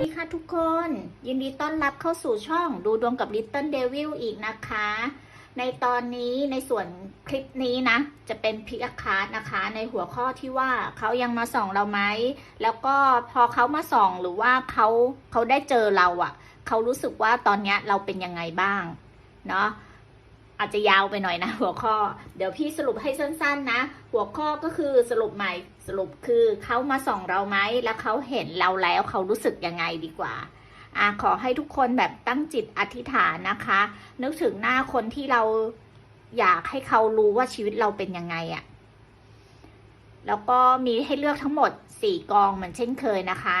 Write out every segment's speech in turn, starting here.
ดีค่ะทุกคน ยินดีต้อนรับเข้าสู่ช่องดูดวงกับ Little Devil อีกนะคะ ในตอนนี้ในส่วนคลิปนี้นะ จะเป็นพิกคาร์ดนะคะ ในหัวข้อที่ว่าเขายังมาส่องเราไหม แล้วก็พอเขามาส่องหรือว่าเขาเขาได้เจอเราอะ่ะ เขารู้สึกว่าตอนนี้เราเป็นยังไงบ้าง เนาะ อาจจะยาวไปหน่อยนะ หัวข้อ เดี๋ยวพี่สรุปให้สั้นๆนะ หัวข้อก็คือสรุปใหม่สรุปคือเขามาส่องเราไหมแล้วเขาเห็นเราแล้วเขารู้สึกยังไงดีกว่าอะขอให้ทุกคนแบบตั้งจิตอธิษฐานนะคะ นึกถึงหน้าคนที่เราอยากให้เขารู้ว่าชีวิตเราเป็นยังไงอะ่ะแล้วก็มีให้เลือกทั้งหมดสี่กองเหมือนเช่นเคยนะคะ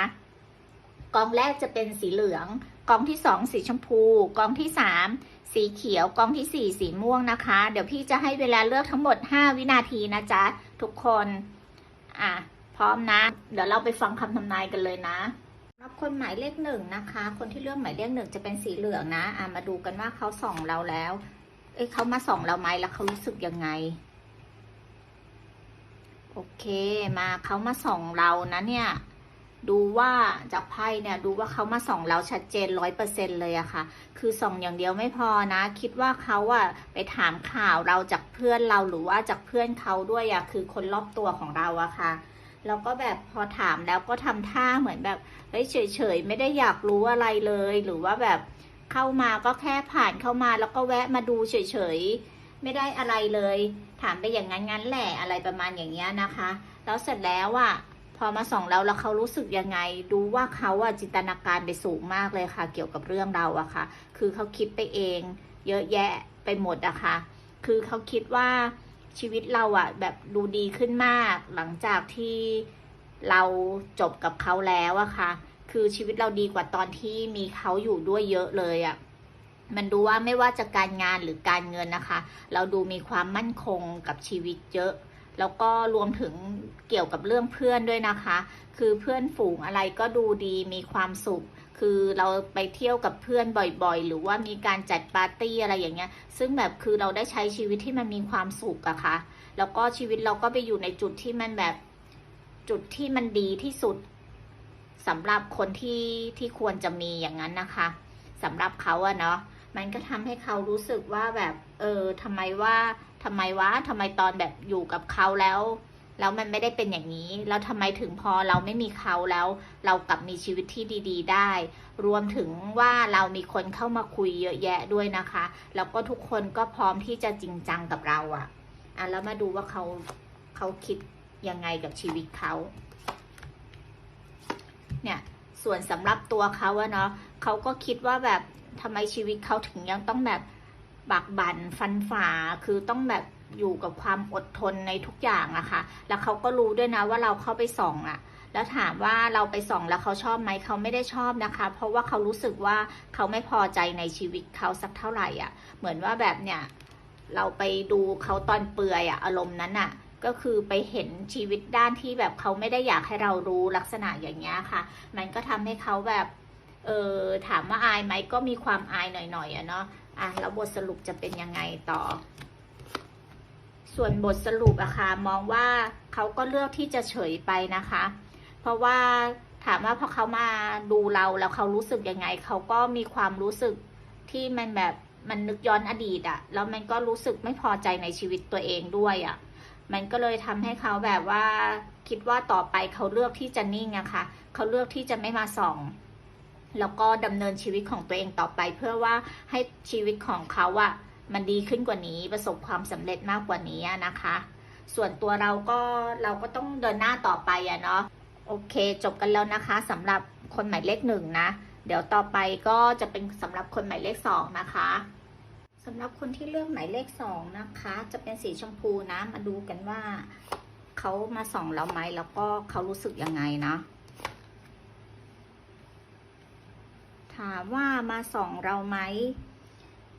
กองแรกจะเป็นสีเหลือง กองที่สองสีชมพู กองที่สาม สีเขียวกองที่สี่สีม่วงนะคะ เดี๋ยวพี่จะให้เวลาเลือกทั้งหมดห้าวินาทีนะจ๊ะ ทุกคน อะ พร้อมนะ เดี๋ยวเราไปฟังคำทำนายกันเลยนะรับคนหมายเลขหนึ่งนะคะ คนที่เลือกหมายเลขหนึ่งจะเป็นสีเหลืองนะอะมาดูกันว่าเขาส่องเราแล้ว เอ้ยเขามาส่องเราไหมแล้วเขารู้สึกยังไง โอเค มาเขามาส่องเรานะเนี่ย ดูว่าจากไพ่เนี่ยดูว่าเขามาส่องเราชัดเจนร้อยเปอร์เซ็นเลยอะค่ะ คือส่องอย่างเดียวไม่พอนะ คิดว่าเขาอะไปถามข่าวเราจากเพื่อนเราหรือว่าจากเพื่อนเขาด้วยอะคือคนรอบตัวของเราอะค่ะแล้วก็แบบพอถามแล้วก็ทำท่าเหมือนแบบเฮ้ยเฉยๆไม่ได้อยากรู้อะไรเลย หรือว่าแบบเข้ามาก็แค่ผ่านเข้ามาแล้วก็แวะมาดูเฉยๆไม่ได้อะไรเลย ถามไปอย่างนั้นงั้นแหละอะไรประมาณอย่างเงี้ยนะคะ แล้วเสร็จแล้วอะ พอมาส่องเราแล้วเขารู้สึกยังไง ดูว่าเขาอะจินตนาการไปสูงมากเลยค่ะ เกี่ยวกับเรื่องเราอะค่ะ คือเขาคิดไปเอง เยอะแยะไปหมดอะค่ะ คือเขาคิดว่าชีวิตเราอะแบบดูดีขึ้นมาก หลังจากที่เราจบกับเขาแล้วอะค่ะ คือชีวิตเราดีกว่าตอนที่มีเขาอยู่ด้วยเยอะเลยอะมันดูว่าไม่ว่าจะการงานหรือการเงินนะคะ เราดูมีความมั่นคงกับชีวิตเยอะ แล้วก็รวมถึงเกี่ยวกับเรื่องเพื่อนด้วยนะคะ คือเพื่อนฝูงอะไรก็ดูดีมีความสุข คือเราไปเที่ยวกับเพื่อนบ่อยๆ หรือว่ามีการจัดปาร์ตี้อะไรอย่างเงี้ย ซึ่งแบบคือเราได้ใช้ชีวิตที่มันมีความสุขอะค่ะ แล้วก็ชีวิตเราก็ไปอยู่ในจุดที่มันแบบจุดที่มันดีที่สุดสำหรับคนที่ที่ควรจะมีอย่างนั้นนะคะสำหรับเขาอะเนาะมันก็ทำให้เขารู้สึกว่าแบบ เออทำไมว่า ทำไมวะทำไมตอนแบบอยู่กับเขาแล้วแล้วมันไม่ได้เป็นอย่างนี้ แล้วทำไมถึงพอเราไม่มีเขาแล้ว เรากลับมีชีวิตที่ดี ๆ ได้ รวมถึงว่าเรามีคนเข้ามาคุยเยอะแยะด้วยนะคะ แล้วก็ทุกคนก็พร้อมที่จะจริงจังกับเราอะอะ แล้วมาดูว่าเขาเขาคิดยังไงกับชีวิตเขา เนี่ย ส่วนสำหรับตัวเขาอะเนาะเขาก็คิดว่าแบบทำไมชีวิตเขาถึงยังต้องแบบ บักบั่นฟันฝ่าคือต้องแบบอยู่กับความอดทนในทุกอย่างอะค่ะ แล้วเขาก็รู้ด้วยนะว่าเราเข้าไปส่องอะแล้วถามว่าเราไปส่องแล้วเขาชอบไหมเขาไม่ได้ชอบนะคะ เพราะว่าเขารู้สึกว่าเขาไม่พอใจในชีวิตเขาสักเท่าไหร่อะเหมือนว่าแบบเนี่ยเราไปดูเขาตอนเปื่อยอะอารมณ์นั้นอะก็คือไปเห็นชีวิตด้านที่แบบเขาไม่ได้อยากให้เรารู้ลักษณะอย่างเงี้ยค่ะ มันก็ทำให้เขาแบบเออถามว่าอายไหมก็มีความอายหน่อยๆอะเนาะอะแล้วบทสรุปจะเป็นยังไงต่อ ส่วนบทสรุปอะค่ะมองว่าเขาก็เลือกที่จะเฉยไปนะคะ เพราะว่าถามว่าพอเขามาดูเราแล้วเขารู้สึกยังไง เขาก็มีความรู้สึกที่มันแบบมันนึกย้อนอดีตอะแล้วมันก็รู้สึกไม่พอใจในชีวิตตัวเองด้วยอะมันก็เลยทำให้เขาแบบว่าคิดว่าต่อไปเขาเลือกที่จะนิ่งอะค่ะเขาเลือกที่จะไม่มาส่อง แล้วก็ดำเนินชีวิตของตัวเองต่อไปเพื่อว่าให้ชีวิตของเขาอะมันดีขึ้นกว่านี้ประสบความสำเร็จมากกว่านี้นะคะ ส่วนตัวเราก็เราก็ต้องเดินหน้าต่อไปอะเนาะโอเค จบกันแล้วนะคะสำหรับคนหมายเลขหนึ่งนะ เดี๋ยวต่อไปก็จะเป็นสำหรับคนหมายเลขสองนะคะสำหรับคนที่เลือกหมายเลขสองนะคะ จะเป็นสีชมพูนะ มาดูกันว่าเขามาส่องเราไหมแล้วก็เขารู้สึกยังไงนะ ถาม ว่ามาส่องเราไหม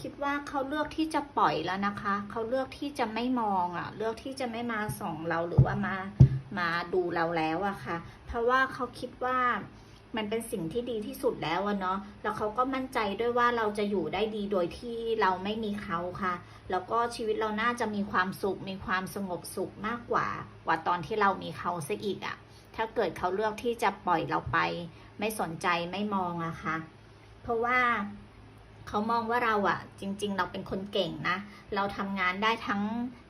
คิดว่าเขาเลือกที่จะปล่อยแล้วนะคะ เขาเลือกที่จะไม่มองอะ่ะ เลือกที่จะไม่มาส่องเราหรือว่ามามาดูเราแล้วอะค่ะ เพราะว่าเขาคิดว่ามันเป็นสิ่งที่ดีที่สุดแล้วเนาะ แล้วเขาก็มั่นใจด้วยว่าเราจะอยู่ได้ดีโดยที่เราไม่มีเขาค่ะ แล้วก็ชีวิตเราน่าจะมีความสุข มีความสงบสุขมากกว่า กว่าตอนที่เรามีเขาซะอีกอะถ้าเกิดเขาเลือกที่จะปล่อยเราไป ไม่สนใจไม่มองอะค่ะ เพราะว่าเขามองว่าเราอะจริง ๆ เราเป็นคนเก่งนะ เราทำงานได้ทั้ง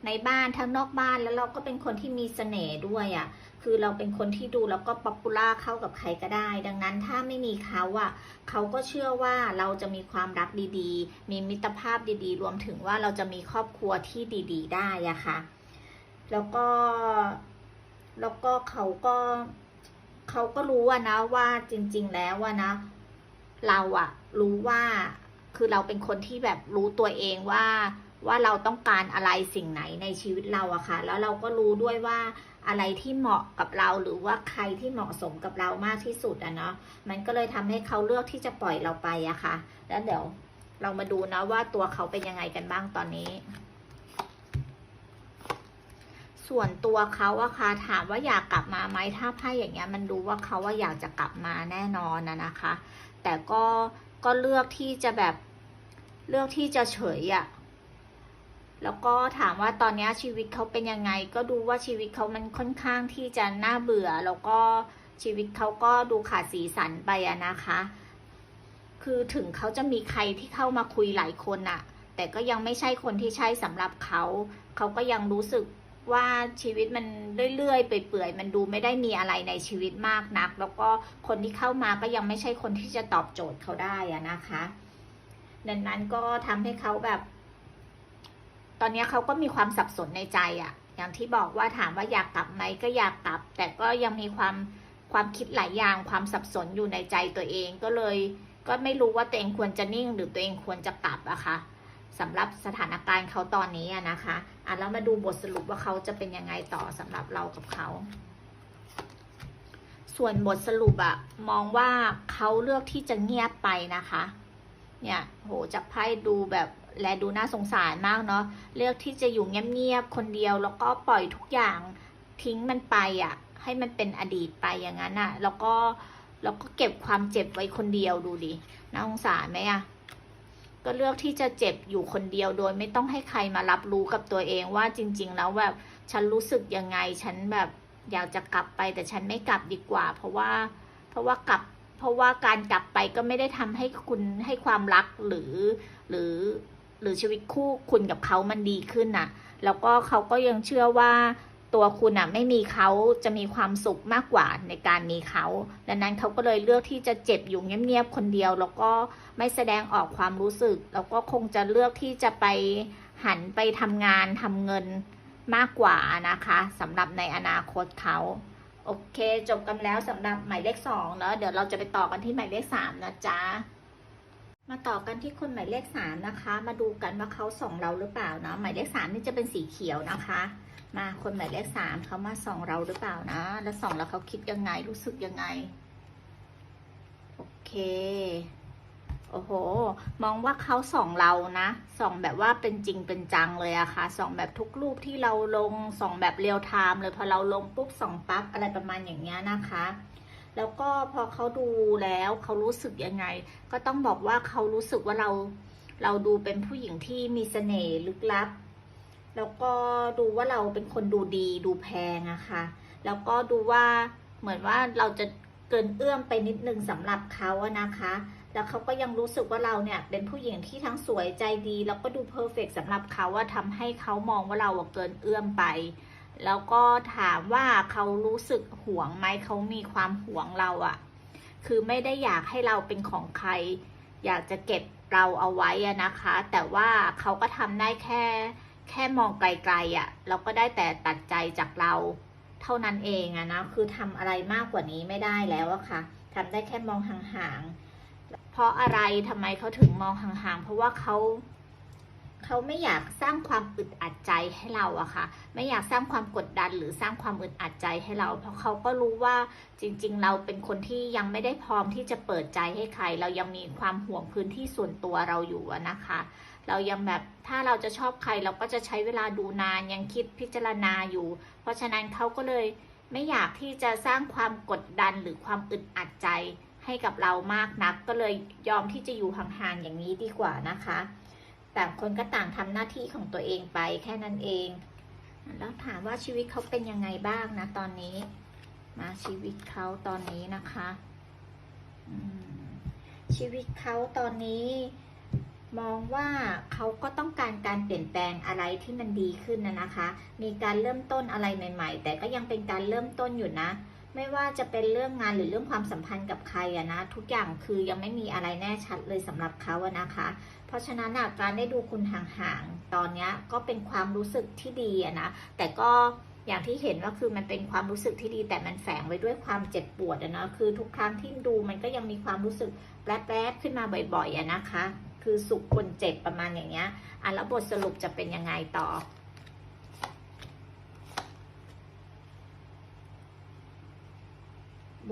ในบ้านทั้งนอกบ้านแล้วเราก็เป็นคนที่มีเสน่ห์ด้วยอะคือเราเป็นคนที่ดูแล้วก็ป๊อปปูล่าเข้ากับใครก็ได้ ดังนั้นถ้าไม่มีเขาอะเขาก็เชื่อว่าเราจะมีความรักดีๆ มีมิตรภาพดีๆ รวมถึงว่าเราจะมีครอบครัวที่ดี ๆ ได้อะค่ะ แล้วก็แล้วก็เขาก็เขาก็รู้ว่านะว่าจริง ๆ แล้วว่านะ เราอะรู้ว่าคือเราเป็นคนที่แบบรู้ตัวเองว่าว่าเราต้องการอะไรสิ่งไหนในชีวิตเราอะค่ะ แล้วเราก็รู้ด้วยว่าอะไรที่เหมาะกับเราหรือว่าใครที่เหมาะสมกับเรามากที่สุดอะเนาะมันก็เลยทำให้เขาเลือกที่จะปล่อยเราไปอะค่ะ แล้วเดี๋ยวเรามาดูนะว่าตัวเขาเป็นยังไงกันบ้างตอนนี้ ส่วนตัวเขาอะค่ะถามว่าอยากกลับมาไหมถ้าไพ่อย่างเงี้ยมันดูว่าเขาว่าอยากจะกลับมาแน่นอนนะนะคะ แต่ก็ก็เลือกที่จะแบบเลือกที่จะเฉยอะแล้วก็ถามว่าตอนนี้ชีวิตเขาเป็นยังไง ก็ดูว่าชีวิตเขามันค่อนข้างที่จะน่าเบื่อ แล้วก็ชีวิตเขาก็ดูขาดสีสันไปอะนะคะ คือถึงเขาจะมีใครที่เข้ามาคุยหลายคนอะแต่ก็ยังไม่ใช่คนที่ใช่สำหรับเขา เขาก็ยังรู้สึก ว่าชีวิตมันเรื่อยๆไปเปื่อยๆมันดูไม่ได้มีอะไรในชีวิตมากนัก แล้วก็คนที่เข้ามาก็ยังไม่ใช่คนที่จะตอบโจทย์เขาได้อะนะคะดังนั้นก็ทำให้เขาแบบ ตอนนี้เขาก็มีความสับสนในใจอะอย่างที่บอกว่าถามว่าอยากกลับไหมก็อยากกลับ แต่ก็ยังมีความความคิดหลายอย่างความสับสนอยู่ในใจตัวเองก็เลย ก็ไม่รู้ว่าตัวเองควรจะนิ่งหรือตัวเองควรจะกลับอะค่ะ สำหรับสถานการณ์เขาตอนนี้นะคะอะแล้วมาดูบทสรุปว่าเขาจะเป็นยังไงต่อสำหรับเรากับเขา ส่วนบทสรุปอะมองว่าเขาเลือกที่จะเงียบไปนะคะ เนี่ยโหจากไพ่ดูแบบแลดูน่าสงสารมากเนาะเลือกที่จะอยู่เงียบๆคนเดียว แล้วก็ปล่อยทุกอย่างทิ้งมันไปอะให้มันเป็นอดีตไปอย่างนั้นอะแล้วก็แล้วก็เก็บความเจ็บไว้คนเดียวดูดิน่าสงสารไหมอะ ก็เลือกที่จะเจ็บอยู่คนเดียวโดยไม่ต้องให้ใครมารับรู้กับตัวเองว่าจริง ๆ แล้วแบบฉันรู้สึกยังไง ฉันแบบอยากจะกลับไปแต่ฉันไม่กลับดีกว่า เพราะว่าเพราะว่ากลับ เพราะว่าการกลับไปก็ไม่ได้ทำให้คุณให้ความรักหรือหรือหรือชีวิตคู่คุณกับเขามันดีขึ้นน่ะแล้วก็เขาก็ยังเชื่อว่า ตัวคุณอะไม่มีเขาจะมีความสุขมากกว่าในการมีเขาดังนั้นเขาก็เลยเลือกที่จะเจ็บอยู่เงียบๆคนเดียว แล้วก็ไม่แสดงออกความรู้สึก แล้วก็คงจะเลือกที่จะไปหันไปทำงานทำเงินมากกว่านะคะสำหรับในอนาคตเขาโอเค จบกันแล้วสำหรับหมายเลขสองเนอะเดี๋ยวเราจะไปต่อกันที่หมายเลขสามนะจ๊ะมาต่อกันที่คนหมายเลขสามนะคะ มาดูกันว่าเขาส่องเราหรือเปล่าเนาะหมายเลขสามนี่จะเป็นสีเขียวนะคะ มาคนหมายเลขสามเขามาส่องเราหรือเปล่านะ แล้วส่องแล้วเขาคิดยังไงรู้สึกยังไง โอเค โอ้โห มองว่าเขาส่องเรานะส่องแบบว่าเป็นจริงเป็นจังเลยอะค่ะส่องแบบทุกรูปที่เราลงส่องแบบเรียลไทม์เลยพอเราลงปุ๊บส่องปั๊บอะไรประมาณอย่างเงี้ยนะคะแล้วก็พอเขาดูแล้วเขารู้สึกยังไง ก็ต้องบอกว่าเขารู้สึกว่าเราเราดูเป็นผู้หญิงที่มีเสน่ห์ลึกลับ แล้วก็ดูว่าเราเป็นคนดูดีดูแพงอะค่ะ แล้วก็ดูว่าเหมือนว่าเราจะเกินเอื้อมไปนิดนึงสำหรับเขาอะนะคะ แล้วเขาก็ยังรู้สึกว่าเราเนี่ยเป็นผู้หญิงที่ทั้งสวยใจดี แล้วก็ดูเพอร์เฟกสำหรับเขาว่าทำให้เขามองว่าเราเกินเอื้อมไป แล้วก็ถามว่าเขารู้สึกห่วงไหมเขามีความห่วงเราอะคือไม่ได้อยากให้เราเป็นของใคร อยากจะเก็บเราเอาไว้อะนะคะ แต่ว่าเขาก็ทำได้แค่ แค่มองไกลๆอะ่ะ เราก็ได้แต่ตัดใจจากเราเท่านั้นเองอะนะ คือทำอะไรมากกว่านี้ไม่ได้แล้วอะค่ะทำได้แค่มองห่างๆ เพราะอะไรทำไมเขาถึงมองห่างๆ เพราะว่าเขาเขาไม่อยากสร้างความอึดอัดใจให้เราอะค่ะ ไม่อยากสร้างความกดดันหรือสร้างความอึดอัดใจให้เรา เพราะเขาก็รู้ว่าจริง ๆ เราเป็นคนที่ยังไม่ได้พร้อมที่จะเปิดใจให้ใคร เรายังมีความห่วงพื้นที่ส่วนตัวเราอยู่นะคะ เรายังแบบถ้าเราจะชอบใครเราก็จะใช้เวลาดูนานยังคิดพิจารณาอยู่ เพราะฉะนั้นเขาก็เลยไม่อยากที่จะสร้างความกดดันหรือความอึดอัดใจให้กับเรามากนัก ก็เลยยอมที่จะอยู่ห่างๆอย่างนี้ดีกว่านะคะ ต่างคนก็ต่างทำหน้าที่ของตัวเองไปแค่นั้นเอง แล้วถามว่าชีวิตเขาเป็นยังไงบ้างนะตอนนี้ มาชีวิตเขาตอนนี้นะคะชีวิตเขาตอนนี้ มองว่าเขาก็ต้องการการเปลี่ยนแปลงอะไรที่มันดีขึ้นนะนะคะ มีการเริ่มต้นอะไรใหม่ ๆ แต่ก็ยังเป็นการเริ่มต้นอยู่นะ ไม่ว่าจะเป็นเรื่องงานหรือเรื่องความสัมพันธ์กับใครอะนะ ทุกอย่างคือยังไม่มีอะไรแน่ชัดเลยสำหรับเขาอะนะคะ เพราะฉะนั้นการได้ดูคุณห่างๆตอนนี้ก็เป็นความรู้สึกที่ดีอะนะ แต่ก็อย่างที่เห็นว่าคือมันเป็นความรู้สึกที่ดีแต่มันแฝงไว้ด้วยความเจ็บปวดอะนะคือทุกครั้งที่ดูมันก็ยังมีความรู้สึกแปรบๆขึ้นมาบ่อยๆอะนะคะ คือสุขคนเจ็บประมาณอย่างเงี้ยอะแล้วบทสรุปจะเป็นยังไงต่อ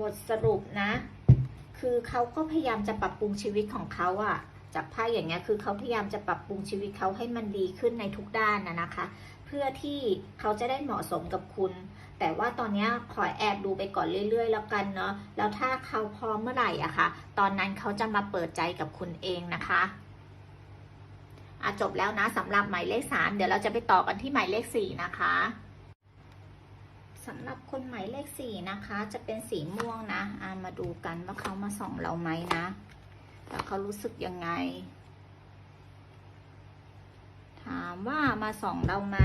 บทสรุปนะ คือเขาก็พยายามจะปรับปรุงชีวิตของเขาอะจากไพ่อย่างเงี้ย คือเขาพยายามจะปรับปรุงชีวิตเขาให้มันดีขึ้นในทุกด้านนะนะคะ เพื่อที่เขาจะได้เหมาะสมกับคุณ แต่ว่าตอนนี้ขอแอบดูไปก่อนเรื่อย ๆ แล้วกันเนาะแล้วถ้าเขาพร้อมเมื่อไหร่อะค่ะ ตอนนั้นเขาจะมาเปิดใจกับคุณเองนะคะอะจบแล้วนะสำหรับหมายเลขสามเดี๋ยวเราจะไปต่อกันที่หมายเลขสี่นะคะสำหรับคนหมายเลขสี่นะคะ จะเป็นสีม่วงนะอะมาดูกันว่าเขามาส่องเราไหมนะแล้วเขารู้สึกยังไง ถามว่ามาส่องเราไหม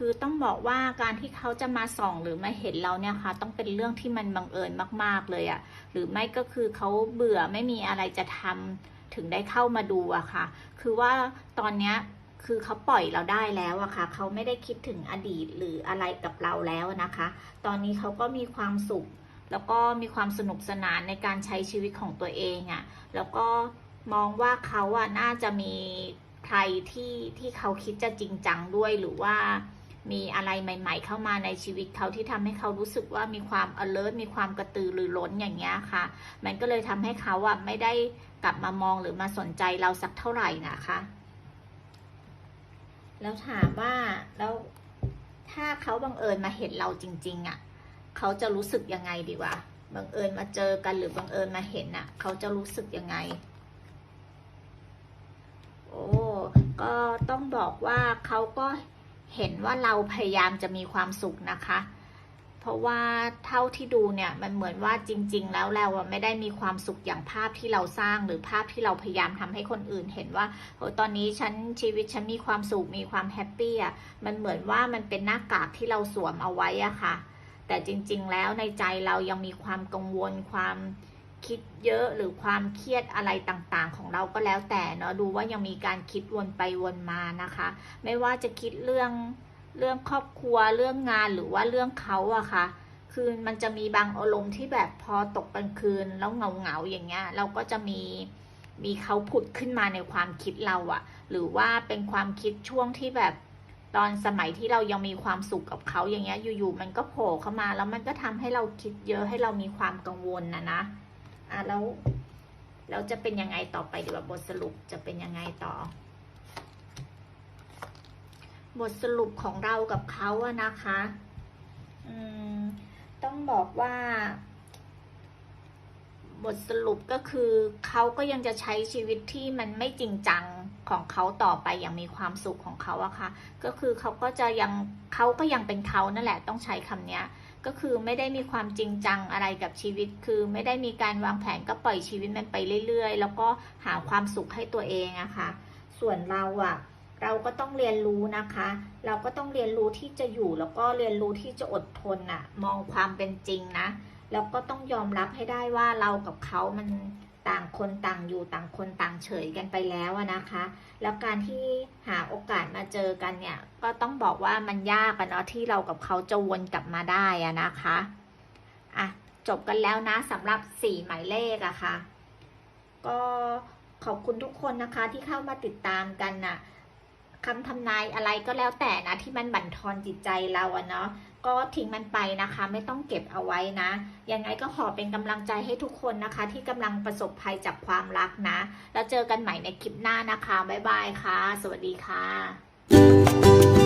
คือต้องบอกว่าการที่เขาจะมาส่องหรือมาเห็นเราเนี่ยค่ะ ต้องเป็นเรื่องที่มันบังเอิญมาก ๆเลยอะหรือไม่ก็คือเขาเบื่อไม่มีอะไรจะทำถึงได้เข้ามาดูอะค่ะ คือว่าตอนเนี้ยคือเขาปล่อยเราได้แล้วอะค่ะ เขาไม่ได้คิดถึงอดีตหรืออะไรกับเราแล้วนะคะ ตอนนี้เขาก็มีความสุข แล้วก็มีความสนุกสนานในการใช้ชีวิตของตัวเองอะแล้วก็มองว่าเขาอะน่าจะมีใครที่ที่เขาคิดจะจริงจังด้วยหรือว่า มีอะไรใหม่ ๆ เข้ามาในชีวิตเขาที่ทำให้เขารู้สึกว่ามีความ alert มีความกระตือรือร้นอย่างเงี้ยค่ะ มันก็เลยทำให้เขาอะไม่ได้กลับมามองหรือมาสนใจเราสักเท่าไหร่นะคะ แล้วถามว่าแล้วถ้าเขาบังเอิญมาเห็นเราจริง ๆอะเขาจะรู้สึกยังไงดีวะบังเอิญมาเจอกันหรือบังเอิญมาเห็นอะเขาจะรู้สึกยังไง โอ้ก็ต้องบอกว่าเขาก็ เห็นว่าเราพยายามจะมีความสุขนะคะ เพราะว่าเท่าที่ดูเนี่ยมันเหมือนว่าจริง ๆ แล้วเราไม่ได้มีความสุขอย่างภาพที่เราสร้างหรือภาพที่เราพยายามทำให้คนอื่น เห็นว่าโอ้ตอนนี้ฉันชีวิตฉันมีความสุขมีความแฮปปี้อะมันเหมือนว่ามันเป็นหน้ากากที่เราสวมเอาไว้อะค่ะ แต่จริง ๆ แล้วในใจเรายังมีความกังวลความ คิดเยอะหรือความเครียดอะไรต่างๆ ของเราก็แล้วแต่เนาะดูว่ายังมีการคิดวนไปวนมานะคะ ไม่ว่าจะคิดเรื่องเรื่องครอบครัวเรื่องงานหรือว่าเรื่องเขาอะค่ะคือมันจะมีบางอารมณ์ที่แบบพอตกกลางคืนแล้วเงาเงาๆอย่างเงี้ยเราก็จะมีมีเขาผุดขึ้นมาในความคิดเราอะหรือว่าเป็นความคิดช่วงที่แบบตอนสมัยที่เรายังมีความสุขกับเขาอย่างเงี้ยอยู่ๆมันก็โผล่เข้ามาแล้วมันก็ทำให้เราคิดเยอะให้เรามีความกังวลนะนะ อะแล้วแล้วจะเป็นยังไงต่อไปดีกว่าบทสรุปจะเป็นยังไงต่อ บทสรุปของเรากับเขาอะนะคะอืมต้องบอกว่า บทสรุปก็คือเขาก็ยังจะใช้ชีวิตที่มันไม่จริงจังของเขาต่อไปอย่างมีความสุขของเขาอะค่ะ ก็คือเขาก็จะยังเขาก็ยังเป็นเขานั่นแหละต้องใช้คำเนี้ย ก็คือไม่ได้มีความจริงจังอะไรกับชีวิต คือไม่ได้มีการวางแผนก็ปล่อยชีวิตมันไปเรื่อยๆ แล้วก็หาความสุขให้ตัวเองอะค่ะ ส่วนเราอะเราก็ต้องเรียนรู้นะคะ เราก็ต้องเรียนรู้ที่จะอยู่ แล้วก็เรียนรู้ที่จะอดทนอะมองความเป็นจริงนะ แล้วก็ต้องยอมรับให้ได้ว่าเรากับเขามัน ต่างคนต่างอยู่ต่างคนต่างเฉยกันไปแล้วนะคะ แล้วการที่หาโอกาสมาเจอกันเนี่ย ก็ต้องบอกว่ามันยากอะเนาะที่เรากับเขาจะวนกลับมาได้อะนะคะอะจบกันแล้วนะสำหรับสี่หมายเลขอะค่ะ ก็ขอบคุณทุกคนนะคะที่เข้ามาติดตามกันน่ะ คำทำนายอะไรก็แล้วแต่นะที่มันบั่นทอนจิตใจเราอะเนาะก็ทิ้งมันไปนะคะ ไม่ต้องเก็บเอาไว้นะยังไงก็ขอเป็นกำลังใจให้ทุกคนนะคะ ที่กำลังประสบภัยจากความรักนะ แล้วเจอกันใหม่ในคลิปหน้านะคะบ๊ายบายค่ะ สวัสดีค่ะ